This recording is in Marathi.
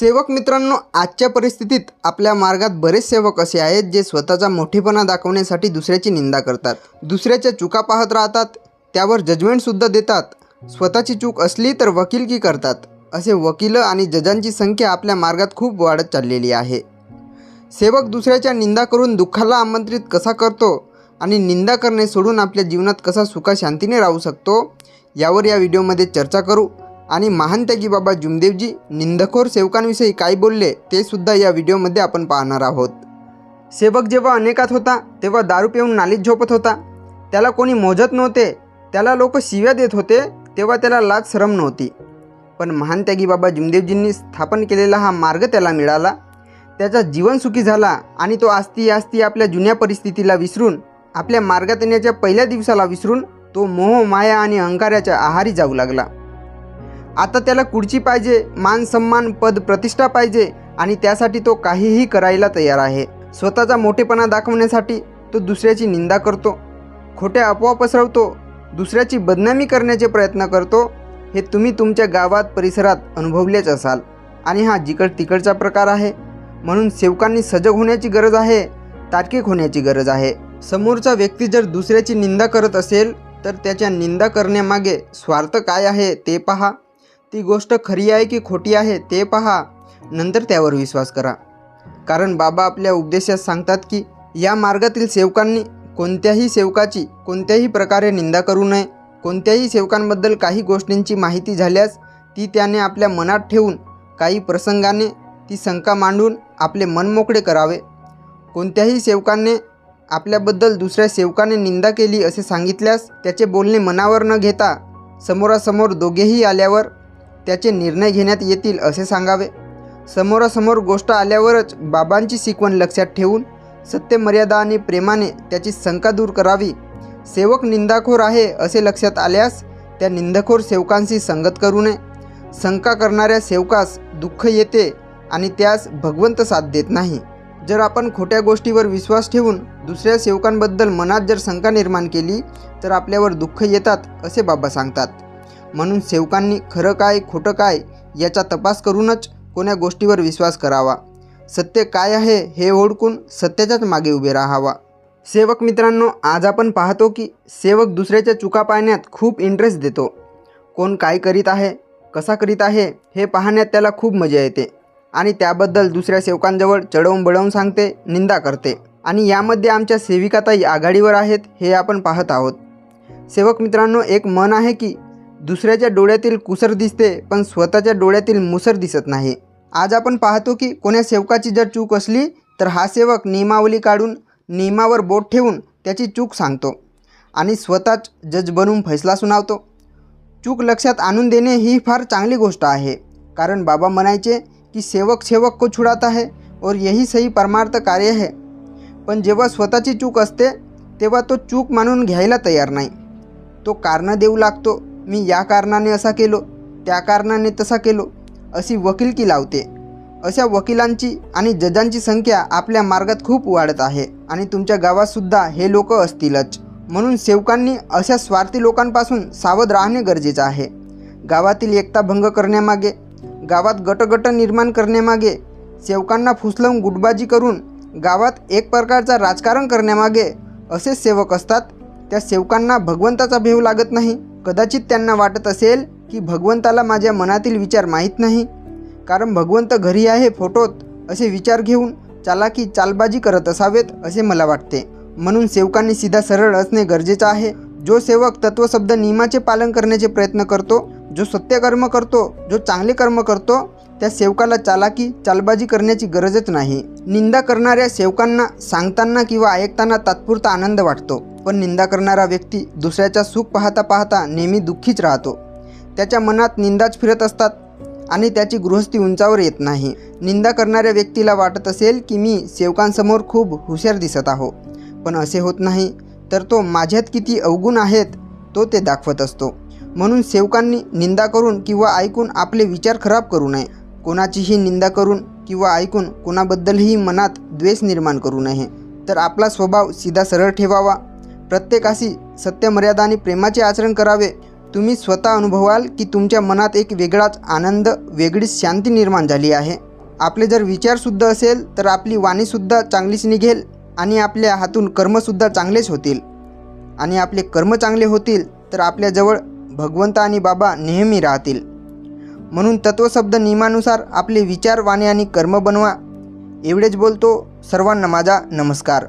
सेवक मित्रांनो आजच्या परिस्थितीत आपल्या मार्गात बरेच सेवक असे आहेत जे स्वतःचा मोठेपणा दाखवण्यासाठी दुसऱ्याची निंदा करतात. दुसऱ्याच्या चुका पाहत राहतात त्यावर जजमेंटसुद्धा देतात. स्वतःची चूक असली तर वकिलकी करतात. असे वकील आणि जजांची संख्या आपल्या मार्गात खूप वाढत चाललेली आहे. सेवक दुसऱ्याच्या निंदा करून दुःखाला आमंत्रित कसा करतो आणि निंदा करणे सोडून आपल्या जीवनात कसा सुखा शांतीने राहू शकतो यावर या व्हिडिओमध्ये चर्चा करू. आणि महान त्यागी बाबा जुमदेवजी निंदखोर सेवकांविषयी काय बोलले ते सुद्धा या व्हिडिओमध्ये आपण पाहणार आहोत. सेवक जेव्हा अनेकात होता तेव्हा दारू पिऊन नालीत झोपत होता. त्याला कोणी मोजत नव्हते त्याला लोक शिव्या देत होते तेव्हा त्याला लाज शरम नव्हती. पण महान त्यागी बाबा जुमदेवजींनी स्थापन केलेला हा मार्ग त्याला मिळाला. त्याचा जीवन सुखी झाला आणि तो आस्ती आस्ती आपल्या जुन्या परिस्थितीला विसरून आपल्या मार्गात येण्याच्या पहिल्या दिवसाला विसरून तो मोह माया आणि अहंकाराच्या आहारी जाऊ लागला. आता त्याला कुडची पाहिजे मान सन्मान पद प्रतिष्ठा पाहिजे आणि त्यासाठी तो काहीही करायला तयार आहे. स्वतःचा मोठेपणा दाखवण्यासाठी तो दुसऱ्याची निंदा करतो. खोट्या अफवा पसरवतो. दुसऱ्याची बदनामी करण्याचे प्रयत्न करतो. हे तुम्ही तुमच्या गावात परिसरात अनुभवलेच असाल. आणि हा जिकड तिकडचा प्रकार आहे. म्हणून सेवकांनी सजग होण्याची गरज आहे तार्किक होण्याची गरज आहे. समोरचा व्यक्ती जर दुसऱ्याची निंदा करत असेल तर त्याच्या निंदा करण्यामागे स्वार्थ काय आहे ते पहा. ती गोष्ट खरी आहे की खोटी आहे ते पहा. नंतर त्यावर विश्वास करा. कारण बाबा आपल्या उपदेशात सांगतात की या मार्गातील सेवकांनी कोणत्याही सेवकाची कोणत्याही प्रकारे निंदा करू नये. कोणत्याही सेवकांबद्दल काही गोष्टींची माहिती झाल्यास ती त्याने आपल्या मनात ठेवून काही प्रसंगाने ती शंका मांडून आपले मन मोकळे करावे. कोणत्याही सेवकाने आपल्याबद्दल दुसऱ्या सेवकाने निंदा केली असे सांगितल्यास त्याचे बोलणे मनावर न घेता समोरासमोर दोघेही आल्यावर त्याचे निर्णय घेण्यात येतील असे सांगावे. समोरासमोर गोष्ट आल्यावरच बाबांची शिकवण लक्षात ठेवून सत्यमर्यादा आणि प्रेमाने त्याची शंका दूर करावी. सेवक निंदाखोर आहे असे लक्षात आल्यास त्या निंदखोर सेवकांशी संगत करू नये. शंका करणाऱ्या सेवकास दुःख येते आणि त्यास भगवंत साथ देत नाही. जर आपण खोट्या गोष्टीवर विश्वास ठेवून दुसऱ्या सेवकांबद्दल मनात जर शंका निर्माण केली तर आपल्यावर दुःख येतात असे बाबा सांगतात. म्हणून सेवकांनी खरं काय खोटं काय याचा तपास करूनच कोण्या गोष्टीवर विश्वास करावा. सत्य काय आहे हे ओळखून सत्याच्याच मागे उभे राहावा. सेवक मित्रांनो आज आपण पाहतो की सेवक दुसऱ्याच्या चुका पाहण्यात खूप इंटरेस्ट देतो. कोण काय करीत आहे कसा करीत आहे हे पाहण्यात त्याला खूप मजा येते आणि त्याबद्दल दुसऱ्या सेवकांजवळ चढवून बळवून सांगते निंदा करते आणि यामध्ये आमच्या सेविकाताई आघाडीवर आहेत हे आपण पाहत आहोत. सेवक मित्रांनो एक मन आहे की दुसऱ्याच्या डोळ्यातील कुसर दिसते पण स्वतःच्या डोळ्यातील मुसर दिसत नाही. आज आपण पाहतो की कोण्या सेवकाची जर चूक असली तर हा सेवक नियमावली काढून नियमावर बोट ठेवून त्याची चूक सांगतो आणि स्वतःच जज बनून फैसला सुनावतो. चूक लक्षात आणून देणे ही फार चांगली गोष्ट आहे कारण बाबा म्हणायचे की सेवक सेवक को छुड़ाता है और यही सही परमार्थ कार्य है. पण जेव्हा स्वतःची चूक असते तेव्हा तो चूक मानून घ्यायला तयार नाही. तो कारणं देऊ लागतो. मी या कारणाने असा केलो त्या कारणाने तसा केलो अशी वकिलकी लावते. अशा वकिलांची आणि जजांची संख्या आपल्या मार्गात खूप वाढत आहे आणि तुमच्या गावातसुद्धा हे लोक असतीलच. म्हणून सेवकांनी अशा स्वार्थी लोकांपासून सावध राहणे गरजेचं आहे. गावातील एकता भंग करण्यामागे गावात गटगट निर्माण करण्यामागे सेवकांना फुसलवून गुटबाजी करून गावात एक प्रकारचा राजकारण करण्यामागे असे सेवक असतात त्या सेवकांना भगवंताचा भेव लागत नाही. कदाचित त्यांना वाटत असेल की भगवंताला माझ्या मनातील विचार माहीत नाही. कारण भगवंत घरी आहे फोटोत असे विचार घेऊन चालाकी चालबाजी करत असावेत असे मला वाटते. म्हणून सेवकांनी सीधा सरळ असणे गरजेचं आहे. जो सेवक तत्वशब्द नियमाचे पालन करण्याचे प्रयत्न करतो जो सत्यकर्म करतो जो चांगले कर्म करतो त्या सेवकाला चालाकी चालबाजी करण्याची गरजच नाही. निंदा करणाऱ्या सेवकांना सांगताना किंवा ऐकताना तात्पुरता आनंद वाटतो. पण निंदा करणारा व्यक्ती दुसऱ्याचा सुख पाहता पाहता नेहमी दुःखीच राहतो. त्याच्या मनात निंदाच फिरत असतात आणि त्याची गृहस्थी उंचावर येत नाही. निंदा करणाऱ्या व्यक्तीला वाटत असेल की मी सेवकांसमोर खूप हुशार दिसत आहो. पण असे होत नाही तर तो माझ्यात किती अवगुण आहेत तो ते दाखवत असतो. म्हणून सेवकांनी निंदा करून किंवा ऐकून आपले विचार खराब करू नये. कोणाचीही निंदा करून किंवा ऐकून कोणाबद्दलही मनात द्वेष निर्माण करू नये. तर आपला स्वभाव सीधा सरळ ठेवावा. प्रत्येकाशी सत्यमर्यादा आणि प्रेमाचे आचरण करावे. तुम्ही स्वतः अनुभवाल की तुमच्या मनात एक वेगळाच आनंद वेगळीच शांती निर्माण झाली आहे. आपले जर विचारसुद्धा असेल तर आपली वाणीसुद्धा चांगलीच निघेल आणि आपल्या हातून कर्मसुद्धा चांगलेच होतील. आणि आपले कर्म चांगले होतील तर आपल्याजवळ भगवंत आणि बाबा नेहमी राहतील. म्हणून तत्वशब्द नियमानुसार आपले विचार वाणे आणि कर्म बनवा. एवढेच बोलतो सर्वांना माझा नमस्कार.